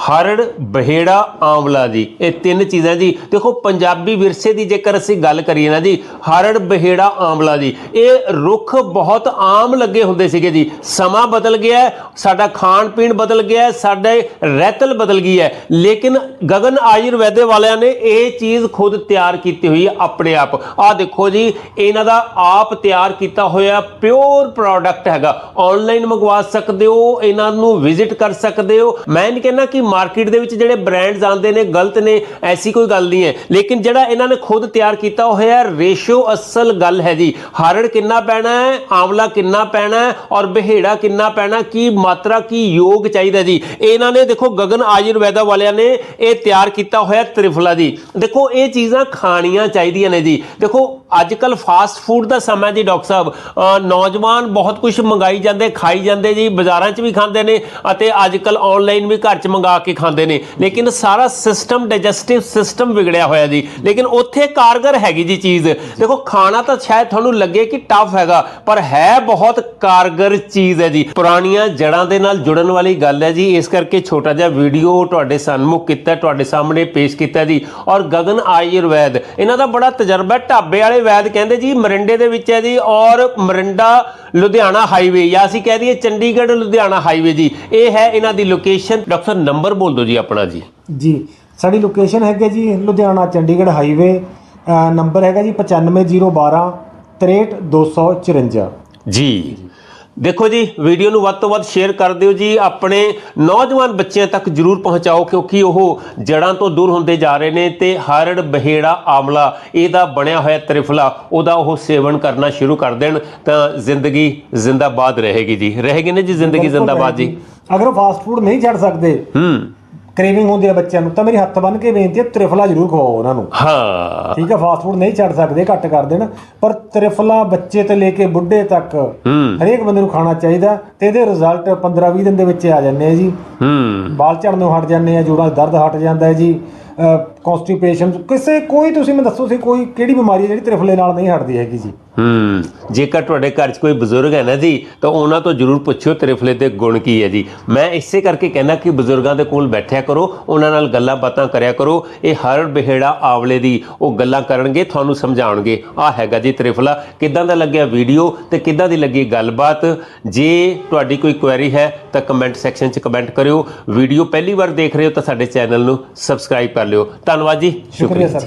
ਹਰੜ, ਬਹੇੜਾ, ਆਂਵਲਾ ਜੀ, ਇਹ ਤਿੰਨ ਚੀਜ਼ਾਂ ਜੀ। ਦੇਖੋ, ਪੰਜਾਬੀ ਵਿਰਸੇ ਦੀ ਜੇਕਰ ਅਸੀਂ ਗੱਲ ਕਰੀਏ ਨਾ ਜੀ, ਹਰੜ, ਬਹੇੜਾ, ਆਂਵਲਾ ਜੀ, ਇਹ ਰੁੱਖ ਬਹੁਤ ਆਮ ਲੱਗੇ ਹੁੰਦੇ ਸੀਗੇ ਜੀ। ਸਮਾਂ ਬਦਲ ਗਿਆ ਸਾਡਾ ਖਾਣ ਪੀਣ ਬਦਲ ਗਿਆ ਸਾਡੇ ਰਹਿਤਲ ਬਦਲ ਗਈ ਹੈ। ਲੇਕਿਨ ਗਗਨ ਆਯੁਰਵੈਦੇ ਵਾਲਿਆਂ ਨੇ ਇਹ ਚੀਜ਼ ਖੁਦ ਤਿਆਰ ਕੀਤੀ ਹੋਈ ਹੈ ਆਪਣੇ ਆਪ। ਆਹ ਦੇਖੋ ਜੀ, ਇਹਨਾਂ ਦਾ ਆਪ ਤਿਆਰ ਕੀਤਾ ਹੋਇਆ ਪਿਓਰ ਪ੍ਰੋਡਕਟ ਹੈਗਾ। ਆਨਲਾਈਨ ਮੰਗਵਾ ਸਕਦੇ ਹੋ, ਇਹਨਾਂ ਨੂੰ ਵਿਜ਼ਿਟ ਕਰ ਸਕਦੇ ਹੋ। ਮੈਂ ਨਹੀਂ ਕਹਿੰਦਾ ਕਿ ਮਾਰਕੀਟ ਦੇ ਵਿੱਚ ਜਿਹੜੇ ਬ੍ਰਾਂਡਸ ਆਉਂਦੇ ਨੇ, ਗਲਤ ਨੇ, ਐਸੀ ਕੋਈ ਗੱਲ ਨਹੀਂ ਹੈ। ਲੇਕਿਨ ਜਿਹੜਾ ਇਹਨਾਂ ਨੇ ਖੁਦ ਤਿਆਰ ਕੀਤਾ ਹੋਇਆ ਰੇਸ਼ੋ ਅਸਲ ਗੱਲ ਹੈ ਜੀ। ਹਰੜ ਕਿੰਨਾ ਪੈਣਾ ਹੈ, ਆਂਵਲਾ ਕਿੰਨਾ ਪੈਣਾ ਹੈ ਔਰ ਬਹੇੜਾ ਕਿੰਨਾ ਪੈਣਾ ਕੀ ਮਾਤਰਾ, ਕੀ ਯੋਗ ਚਾਹੀਦਾ ਜੀ। ਇਹਨਾਂ ਨੇ ਦੇਖੋ, ਗਗਨ ਆਯੁਰਵੈਦਾ ਵਾਲਿਆਂ ਨੇ ਇਹ ਤਿਆਰ ਕੀਤਾ ਹੋਇਆ ਤ੍ਰਿਫਲਾ ਜੀ। ਦੇਖੋ, ਇਹ ਚੀਜ਼ਾਂ ਖਾਣੀਆਂ ਚਾਹੀਦੀਆਂ ਨੇ ਜੀ। ਦੇਖੋ ਅੱਜ ਕੱਲ ਫਾਸਟ ਫੂਡ ਦਾ ਸਮਾਂ ਜੀ, ਡਾਕਟਰ ਸਾਹਿਬ। ਨੌਜਵਾਨ ਬਹੁਤ ਕੁਝ ਮੰਗਾਈ ਜਾਂਦੇ, ਖਾਈ ਜਾਂਦੇ ਜੀ, ਬਾਜ਼ਾਰਾਂ 'ਚ ਵੀ ਖਾਂਦੇ ਨੇ ਅਤੇ ਅੱਜ ਕੱਲ ਆਨਲਾਈਨ ਵੀ ਘਰ 'ਚ ਮੰਗਾ ਕੇ ਖਾਂਦੇ ਨੇ। ਲੇਕਿਨ ਸਾਰਾ ਸਿਸਟਮ ਡਾਈਜੈਸਟਿਵ ਸਿਸਟਮ ਵਿਗੜਿਆ ਹੋਇਆ ਜੀ। ਲੇਕਿਨ ਉੱਥੇ ਕਾਰਗਰ ਹੈਗੀ ਜੀ ਚੀਜ਼। ਦੇਖੋ, ਖਾਣਾ ਤਾਂ ਸ਼ਾਇਦ ਤੁਹਾਨੂੰ ਲੱਗੇ ਕਿ ਟਫ ਹੈਗਾ, ਪਰ ਹੈ ਬਹੁਤ ਕਾਰਗਰ ਚੀਜ਼ ਹੈ ਜੀ। ਪੁਰਾਣੀਆਂ ਜੜਾਂ ਦੇ ਨਾਲ ਜੁੜਨ ਵਾਲੀ ਗੱਲ ਹੈ ਜੀ। ਇਸ ਕਰਕੇ ਛੋਟਾ ਜਿਹਾ ਵੀਡੀਓ ਤੁਹਾਡੇ ਸਨਮੁਖ ਕੀਤਾ, ਤੁਹਾਡੇ ਸਾਹਮਣੇ ਪੇਸ਼ ਕੀਤਾ ਜੀ। ਔਰ ਗਗਨ ਆਯੁਰਵੈਦ, ਇਹਨਾਂ ਦਾ ਬੜਾ ਤਜਰਬਾ ਢਾਬੇ ਵਾਲੇ ਵੈਦ ਕਹਿੰਦੇ ਜੀ, ਮਰਿੰਡੇ ਦੇ ਵਿੱਚ ਹੈ ਜੀ। ਔਰ ਮਰਿੰਡਾ, ਲੁਧਿਆਣਾ ਹਾਈਵੇ ਜਾਂ ਅਸੀਂ ਕਹਿ ਦਈਏ ਚੰਡੀਗੜ੍ਹ, ਲੁਧਿਆਣਾ ਹਾਈਵੇ ਜੀ। ਇਹ ਹੈ ਇਹਨਾਂ ਦੀ ਲੋਕੇਸ਼ਨ ਡਾਕਟਰ ਨੰਬਰ ਬੋਲ ਦਿਓ ਜੀ ਆਪਣਾ ਜੀ। ਜੀ ਸਾਡੀ ਲੋਕੇਸ਼ਨ ਹੈਗੇ ਜੀ ਲੁਧਿਆਣਾ ਚੰਡੀਗੜ੍ਹ ਹਾਈਵੇ ਨੰਬਰ ਹੈਗਾ ਜੀ 95012 63254 ਜੀ। ਦੇਖੋ ਜੀ ਵੀਡੀਓ ਨੂੰ ਵੱਧ ਤੋਂ ਵੱਧ ਸ਼ੇਅਰ ਕਰ ਦਿਓ ਜੀ ਆਪਣੇ ਨੌਜਵਾਨ ਬੱਚਿਆਂ ਤੱਕ ਜਰੂਰ ਪਹੁੰਚਾਓ ਕਿਉਂਕਿ ਉਹ ਜੜਾਂ ਤੋਂ ਦੂਰ ਹੁੰਦੇ ਜਾ ਰਹੇ ਨੇ ਤੇ ਹਰੜ ਬਹੇੜਾ ਆਮਲਾ ਇਹਦਾ ਬਣਿਆ ਹੋਇਆ ਤ੍ਰਿਫਲਾ ਉਹਦਾ ਉਹ ਸੇਵਨ ਕਰਨਾ ਸ਼ੁਰੂ ਕਰ ਦੇਣ ਤਾਂ ਜ਼ਿੰਦਗੀ ਜ਼ਿੰਦਾਬਾਦ ਰਹੇਗੀ ਜੀ। ਰਹੇਗੀ ਨਾ ਜੀ ਜ਼ਿੰਦਗੀ ਜ਼ਿੰਦਾਬਾਦ ਜੀ? ਅਗਰ ਉਹ ਫਾਸਟ ਫੂਡ ਨਹੀਂ ਛੱਡ ਸਕਦੇ ਹੂੰ। ਕ੍ਰੇਵਿੰਗ ਹੁੰਦੀ ਹੈ ਬੱਚਿਆਂ ਨੂੰ ਤਾਂ ਮੇਰੀ ਹੱਥ ਬੰਨ ਕੇ ਬੇਨਤੀ ਹੈ ਤ੍ਰਿਫਲਾ ਜ਼ਰੂਰ ਖਵਾਓ ਉਹਨਾਂ ਨੂੰ। ਹਾਂ। ਠੀਕ ਹੈ ਫਾਸਟ ਫੂਡ ਨਹੀਂ ਛੱਡ ਸਕਦੇ ਘੱਟ ਕਰ ਦੇਣ। ਪਰ ਤ੍ਰਿਫਲਾ ਬੱਚੇ ਤੋਂ ਲੈ ਕੇ ਬੁੱਢੇ ਤੱਕ ਹਰੇਕ ਬੰਦੇ ਨੂੰ ਖਾਣਾ ਚਾਹੀਦਾ ਤੇ ਇਹਦੇ ਰਿਜ਼ਲਟ 15-20 ਦਿਨ ਦੇ ਵਿੱਚ ਆ ਜਾਂਦੇ ਆ ਜੀ। ਹੂੰ। ਬਾਲ ਝੜਨੋਂ ਹਟ ਜਾਂਦੇ ਆ ਜੋੜਾਂ ਦਰਦ ਹਟ ਜਾਂਦਾ ਹੈ ਜੀ। ਕਨਸਟੀਪੇਸ਼ਨ ਕਿਸੇ, ਕੋਈ ਤੁਸੀਂ ਮੈਨੂੰ ਦੱਸੋ ਸੀ, ਕੋਈ ਕਿਹੜੀ ਬਿਮਾਰੀ ਹੈ ਜਿਹੜੀ ਤ੍ਰਿਫਲੇ ਨਾਲ ਨਹੀਂ ਹਟਦੀ ਹੈਗੀ ਜੀ? ਹੂੰ, ਜੇਕਰ ਤੁਹਾਡੇ ਘਰ 'ਚ ਕੋਈ ਬਜ਼ੁਰਗ ਹੈ ਨਾ ਜੀ, ਤਾਂ ਉਹਨਾਂ ਤੋਂ ਜਰੂਰ ਪੁੱਛਿਓ ਤ੍ਰਿਫਲੇ ਦੇ ਗੁਣ ਕੀ ਹੈ ਜੀ। ਮੈਂ ਇਸੇ ਕਰਕੇ ਕਹਿੰਦਾ ਕਿ ਬਜ਼ੁਰਗਾਂ ਦੇ ਕੋਲ ਬੈਠਿਆ ਕਰੋ, ਉਹਨਾਂ ਨਾਲ ਗੱਲਾਂ ਬਾਤਾਂ ਕਰਿਆ ਕਰੋ, ਇਹ ਹਰ ਬਿਹੜਾ ਆਵਲੇ ਦੀ ਉਹ ਗੱਲਾਂ ਕਰਨਗੇ, ਤੁਹਾਨੂੰ ਸਮਝਾਉਣਗੇ। ਆ ਹੈਗਾ ਜੀ ਤ੍ਰਿਫਲਾ। ਕਿੱਦਾਂ ਦਾ ਲੱਗਿਆ ਵੀਡੀਓ ਤੇ ਕਿੱਦਾਂ ਦੀ ਲੱਗੀ ਗੱਲਬਾਤ? ਜੇ ਤੁਹਾਡੀ ਕੋਈ ਕੁਐਰੀ ਹੈ, ਤਾਂ ਕਮੈਂਟ ਸੈਕਸ਼ਨ 'ਚ ਕਮੈਂਟ ਕਰਿਓ। ਵੀਡੀਓ ਪਹਿਲੀ ਵਾਰ ਦੇਖ ਰਹੇ ਹੋ ਤਾਂ ਸਾਡੇ ਚੈਨਲ ਨੂੰ ਸਬਸਕ੍ਰਾਈਬ ਕਰ ਲਿਓ। ਧੰਨਵਾਦ ਜੀ। ਸ਼ੁਕਰੀਆ ਸਰ।